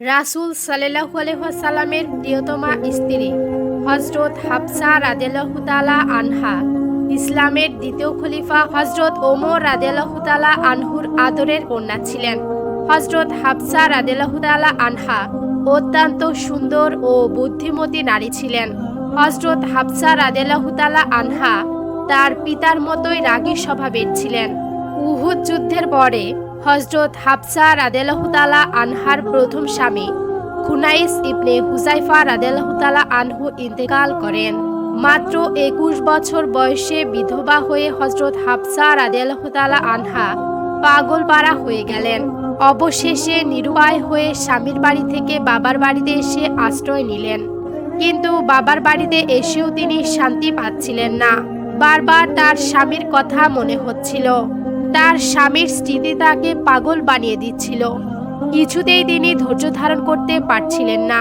রাসূল সাল্লাল্লাহু আলাইহি ওয়াসাল্লামের প্রিয়তমা স্ত্রী হজরত হাফসা রাদিয়াল্লাহু তাআলা আনহা। ইসলামের দ্বিতীয় খলিফা হজরত ওমর রাদিয়াল্লাহু তাআলা আনহুর আদরের কন্যা ছিলেন। হজরত হাফসা রাদিয়াল্লাহু তাআলা আনহা অত্যন্ত সুন্দর ও বুদ্ধিমতী নারী ছিলেন। হজরত হাফসা রাদিয়াল্লাহু তাআলা আনহা তার পিতার মতোই রাগী স্বভাবের ছিলেন। উহুদ যুদ্ধের পরে হজরত হাফসা রাদেলাহু তালা আনহার প্রথম স্বামী খুনাইস ইবনে হুজাইফা রাদেলাহু তালা আনহু ইন্তেকাল করেন। মাত্র একুশ বছর বয়সে বিধবা হয়ে হজরত হাফসা রাদেলাহু তালা আনহা পাগলপাড়া হয়ে গেলেন। অবশেষে নিরুপায় হয়ে স্বামীর বাড়ি থেকে বাবার বাড়িতে এসে আশ্রয় নিলেন। কিন্তু বাবার বাড়িতে এসেও তিনি শান্তি পাচ্ছিলেন না। বারবার তার স্বামীর কথা মনে হচ্ছিল। তার স্বামীর স্মৃতি তাকে পাগল বানিয়ে দিচ্ছিল। কিছুতেই তিনি ধৈর্য ধারণ করতে পারছিলেন না।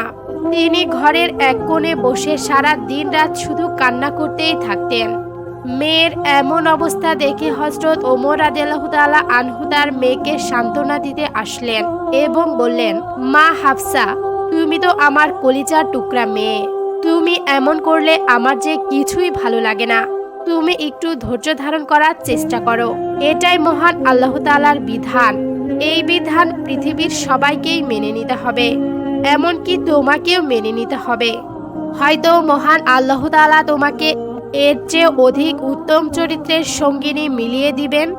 তিনি ঘরের এক কোণে বসে সারা দিন রাত শুধু কান্না করতেই থাকতেন। মেয়ের এমন অবস্থা দেখে হজরত ওমর আদেলাহুতালা আনহু তার মেয়েকে সান্ত্বনা দিতে আসলেন এবং বললেন, মা হাফসা, তুমি তো আমার কলিজার টুকরা মেয়ে। তুমি এমন করলে আমার যে কিছুই ভালো লাগে না। তুমি একটু ধৈর্য ধারণ করার চেষ্টা করো। এটাই মহান আল্লাহ তালার বিধান। এই বিধান পৃথিবীর সবাইকেই মেনে নিতে হবে। এমনকি তোমাকেও মেনে নিতে হবে। হয়তো মহান আল্লাহ তালা তোমাকে এর চেয়ে অধিক উত্তম চরিত্রের সঙ্গিনী মিলিয়ে দিবেন।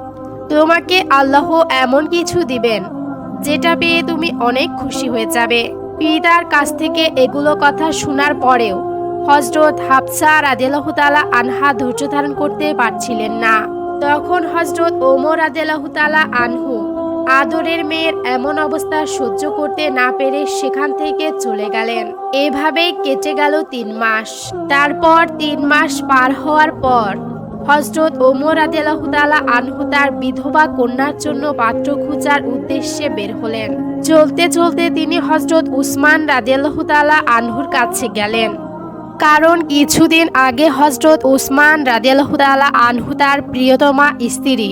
তোমাকে আল্লাহ এমন কিছু দিবেন, যেটা পেয়ে তুমি অনেক খুশি হয়ে যাবে। পিতার কাছ থেকে এগুলো কথা শোনার পরেও হজরত হাফসা রাদেলাহুতালা আনহা ধৈর্য ধারণ করতে পারছিলেন না। তখন হজরত ওমর রাদেলাহুতালা আনহু আদরের মেয়ের এমন অবস্থা সহ্য করতে না পেরে সেখান থেকে চলে গেলেন। এভাবেই কেটে গেল তিন মাস। তারপর তিন মাস পার হওয়ার পর হজরত ওমর আদেলাহুতালা আনহু তার বিধবা কন্যার জন্য পাত্র খোঁজার উদ্দেশ্যে বের হলেন। চলতে চলতে তিনি হজরত উসমান রাদেলাহুতালা আনহুর কাছে গেলেন। কারণ কিছুদিন আগে হজরত উসমান রাদিয়াল্লাহুতালা আনহু তার প্রিয়তমা স্ত্রী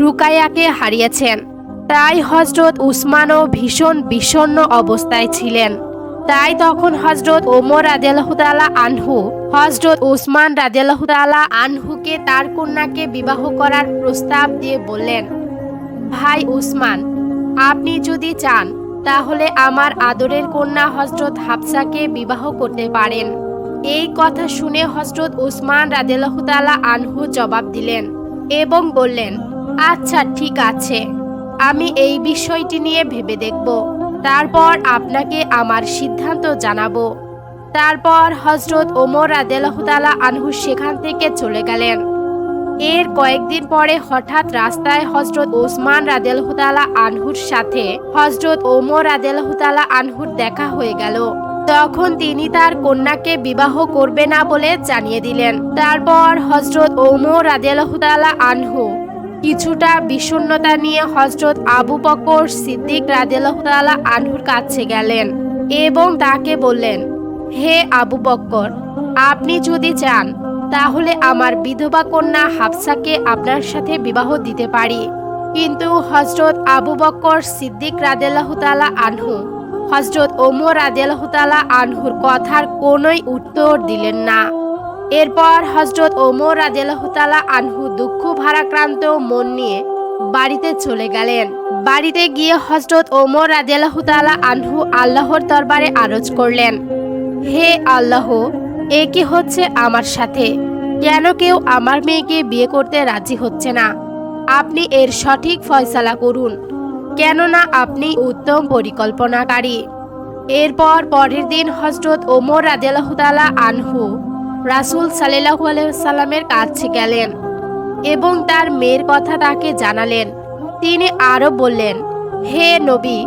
রুকায়াকে হারিয়েছেন। তাই হজরত উসমানও ভীষণ বিষণ্ণ অবস্থায় ছিলেন। তাই তখন হজরত ওমর রাদিয়াল্লাহুতালা আনহু, হজরত উসমান রাদিয়াল্লাহুতালা আনহুকে তার কন্যাকে বিবাহ করার প্রস্তাব দিয়ে বললেন, ভাই উসমান আপনি যদি চান, তাহলে আমার আদরের কন্যা হজরত হাফসাকে বিবাহ করতে পারেন। এই কথা শুনে হজরত উসমান রাদেলাহুতালা আনহু জবাব দিলেন এবং বললেন আচ্ছা ঠিক আছে। আমি এই বিষয়টি নিয়ে ভেবে দেখব। তারপর আপনাকে আমার সিদ্ধান্ত জানাব। তারপর হজরত ওমর রাদেলাহুতালা আনহু সেখান থেকে চলে গেলেন। এর কয়েকদিন পরে হঠাৎ রাস্তায় হজরত ওসমান রাদেলহুতালা আনহুর সাথে হজরত ওমর রাদেলহুতালা আনহুর দেখা হয়ে গেল। তখন তিনি তার কন্যাকে বিবাহ করবে না বলে জানিয়ে দিলেন। তারপর হজরত ওমর রাদেলহুতালা আনহু কিছুটা বিষণ্ণতা নিয়ে হজরত আবু বকর সিদ্দিক রাদেলহুতালা আনহুর কাছে গেলেন এবং তাকে বললেন, হে আবু বক্কর আপনি যদি চান, তাহলে আমার বিধবা কন্যা হাফসাকে আপনার সাথে বিবাহ দিতে পারি। কিন্তু হজরত আবু বক্কর সিদ্দিক রাদেলাহুতালা আনহু হজরত ওমর রাদেলাহুতালা আনহুর কথার কোনোই উত্তর দিলেন না। এরপর হজরত ওমর রাদেলাহুতালা আনহু দুঃখ ভারাক্রান্ত মন নিয়ে বাড়িতে চলে গেলেন। বাড়িতে গিয়ে হজরত ওমর রাদেলাহুতালা আনহু আল্লাহর দরবারে আরজ করলেন, হে আল্লাহ, এ কি হচ্ছে আমার সাথে? কেন কেউ আমার মেয়েকে বিয়ে করতে রাজি হচ্ছে না? আপনি এর সঠিক ফয়সালা করুন। কেননা আপনি উত্তম পরিকল্পনাকারী। এরপর পরের দিন হজরত ওমর রাদেলাহুতালা আনহু রাসুল সাল্লাহু আলাইসাল্লামের কাছে গেলেন এবং তার মেয়ের কথা তাকে জানালেন। তিনি আরও বললেন, হে নবী,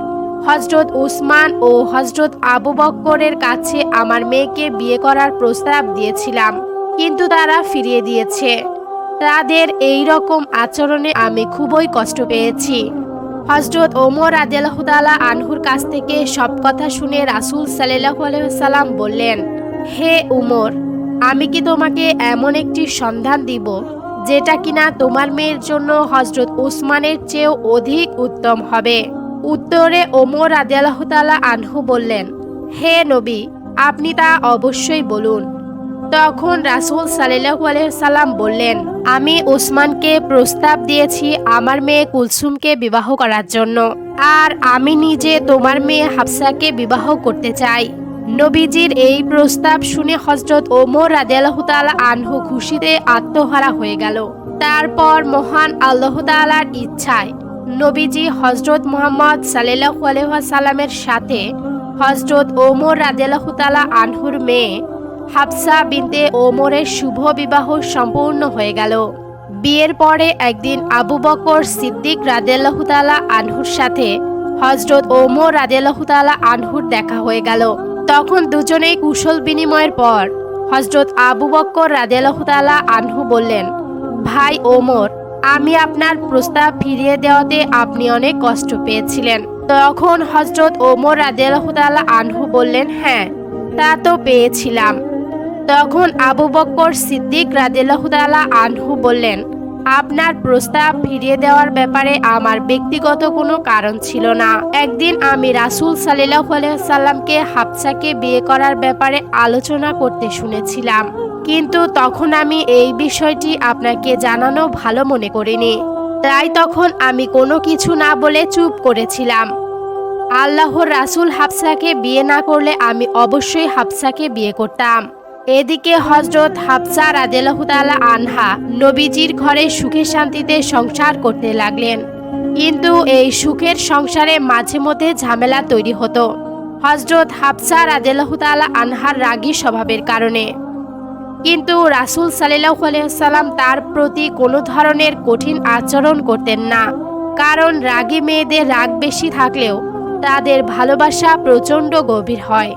হজরত উসমান ও হজরত আবু বক্করের কাছে আমার মেয়েকে বিয়ে করার প্রস্তাব দিয়েছিলাম, কিন্তু তারা ফিরিয়ে দিয়েছে। তাদের এই রকম আচরণে আমি খুবই কষ্ট পেয়েছি। হজরত ওমর আদেলাহুদালা আনহুর কাছ থেকে সব কথা শুনে রাসুল সাল্লাহ আলহাম বললেন, হে উমর আমি কি তোমাকে এমন একটি সন্ধান দিব যেটা কিনা তোমার মেয়ের জন্য হজরত উসমানের চেয়েও অধিক উত্তম হবে? উত্তরে ওমর রাদিয়াল্লাহতালা আনহু বললেন, হে নবী, আপনি তা অবশ্যই বলুন। তখন রাসূল সাল্লাল্লাহু আলাইহি সাল্লাম বললেন, আমি ওসমানকে প্রস্তাব দিয়েছি আমার মেয়ে কুলসুমকে বিবাহ করার জন্য। আর আমি নিজে তোমার মেয়ে হাফসাকে বিবাহ করতে চাই। নবীজির এই প্রস্তাব শুনে হজরত ওমর রাদিয়াল্লাহু তাআলা আনহু খুশিতে আত্মহারা হয়ে গেল। তারপর মহান আল্লাহ তাআলার ইচ্ছায় নবীজি হজরত মোহাম্মদ সাল্লাল্লাহু আলাইহি সাল্লামের সাথে হজরত ওমর রাদিয়াল্লাহু তাআলা আনহুর মেয়ে হাফসা বিনতে ওমরের শুভ বিবাহ সম্পূর্ণ হয়ে গেল। বিয়ের পরে একদিন আবু বকর সিদ্দিক রাদিয়াল্লাহু তাআলা আনহুর সাথে হজরত ওমর রাদিয়াল্লাহু তাআলা আনহুর দেখা হয়ে গেল। তখন দুজনেই কুশল বিনিময়ের পর হজরত আবু বক্কর রাদিয়াল্লাহু তাআলা আনহু বললেন, ভাই ওমর, আমি আপনার প্রস্তাব ফিরিয়ে দেওয়াতে আপনি অনেক কষ্ট পেয়েছিলেন। তখন হজরত ওমর রাদিয়াল্লাহু তাআলা আনহু বললেন হ্যাঁ তা তো পেয়েছিলাম। তখন আবু বক্কর সিদ্দিক তাআলা আনহু বললেন, আপনার প্রস্তাব ফিরিয়ে দেওয়ার ব্যাপারে আমার ব্যক্তিগত কোনো কারণ ছিল না। একদিন আমি রাসূল আলাইহি সাল্লামকে হাফসাকে বিয়ে করার ব্যাপারে আলোচনা করতে শুনেছিলাম। কিন্তু তখন আমি এই বিষয়টি আপনাকে জানানো ভালো মনে করিনি। তাই তখন আমি কোনো কিছু না বলে চুপ করেছিলাম। আল্লাহর রাসূল হাফসাকে বিয়ে না করলে আমি অবশ্যই হাফসাকে বিয়ে করতাম। এদিকে হজরত হাফসা রাদেলাহু তাআলা আনহা নবীজির ঘরে সুখে শান্তিতে সংসার করতে লাগলেন। কিন্তু এই সুখের সংসারে মাঝে মধ্যে ঝামেলা তৈরি হতো। হজরত হাফসা রাদেলাহু তাআলা আনহার রাগী স্বভাবের কারণে। কিন্তু রাসূল সাল্লাল্লাহু আলাইহি সাল্লাম তার প্রতি কোনো ধরনের কঠিন আচরণ করতেন না। কারণ রাগী মেয়েদের রাগ বেশি থাকলেও তাদের ভালোবাসা প্রচণ্ড গভীর হয়।